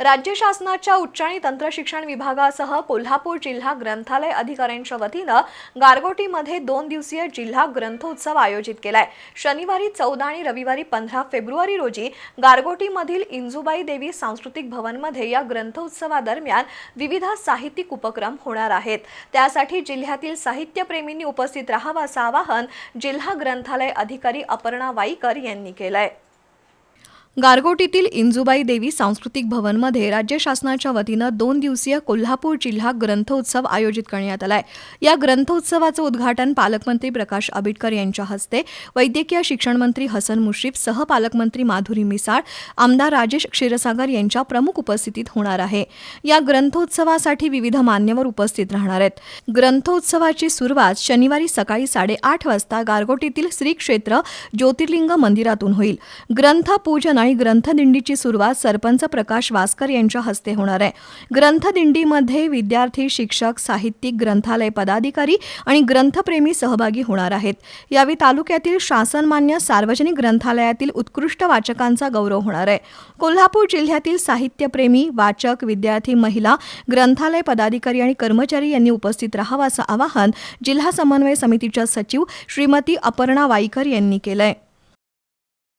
राज्य शासनाच्या उच्च आणि तंत्रशिक्षण विभागासह कोल्हापूर जिल्हा ग्रंथालय अधिकाऱ्यांच्या वतीनं गारगोटीमध्ये दोन दिवसीय जिल्हा ग्रंथोत्सव आयोजित केलाय. शनिवारी चौदा आणि रविवारी पंधरा फेब्रुवारी रोजी गारगोटीमधील इंजुबाई देवी सांस्कृतिक भवनमध्ये या ग्रंथोत्सवादरम्यान विविध साहित्यिक उपक्रम होणार आहेत. त्यासाठी जिल्ह्यातील साहित्यप्रेमींनी उपस्थित राहावं असं आवाहन जिल्हा ग्रंथालय अधिकारी अपर्णा वाईकर यांनी केलंय. गारगोटीतील इंजुबाई देवी सांस्कृतिक भवनमध्ये राज्य शासनाच्या वतीनं दोन दिवसीय कोल्हापूर जिल्हा ग्रंथोत्सव आयोजित करण्यात आलाय. या ग्रंथोत्सवाचं उद्घाटन पालकमंत्री प्रकाश आबिटकर यांच्या हस्ते वैद्यकीय शिक्षण मंत्री हसन मुश्रीफ सह पालकमंत्री माधुरी मिसाळ आमदार राजेश क्षीरसागर यांच्या प्रमुख उपस्थितीत होणार आहे. या ग्रंथोत्सवासाठी विविध मान्यवर उपस्थित राहणार आहेत. ग्रंथोत्सवाची सुरुवात शनिवारी सकाळी साडेआठ वाजता गारगोटीतील श्री क्षेत्र ज्योतिर्लिंग मंदिरातून होईल. ग्रंथपूजन आणि ग्रंथदिंडीची सुरुवात सरपंच प्रकाश वासकर यांच्या हस्ते होणार आहे. ग्रंथदिंडीमध्ये विद्यार्थी शिक्षक साहित्यिक ग्रंथालय पदाधिकारी आणि ग्रंथप्रेमी सहभागी होणार आहेत. यावेळी तालुक्यातील शासनमान्य सार्वजनिक ग्रंथालयातील उत्कृष्ट वाचकांचा गौरव होणार आहे. कोल्हापूर जिल्ह्यातील साहित्यप्रेमी वाचक विद्यार्थी महिला ग्रंथालय पदाधिकारी आणि कर्मचारी यांनी उपस्थित राहावं असं आवाहन जिल्हा समन्वय समितीच्या सचिव श्रीमती अपर्णा वाईकर यांनी केलंय.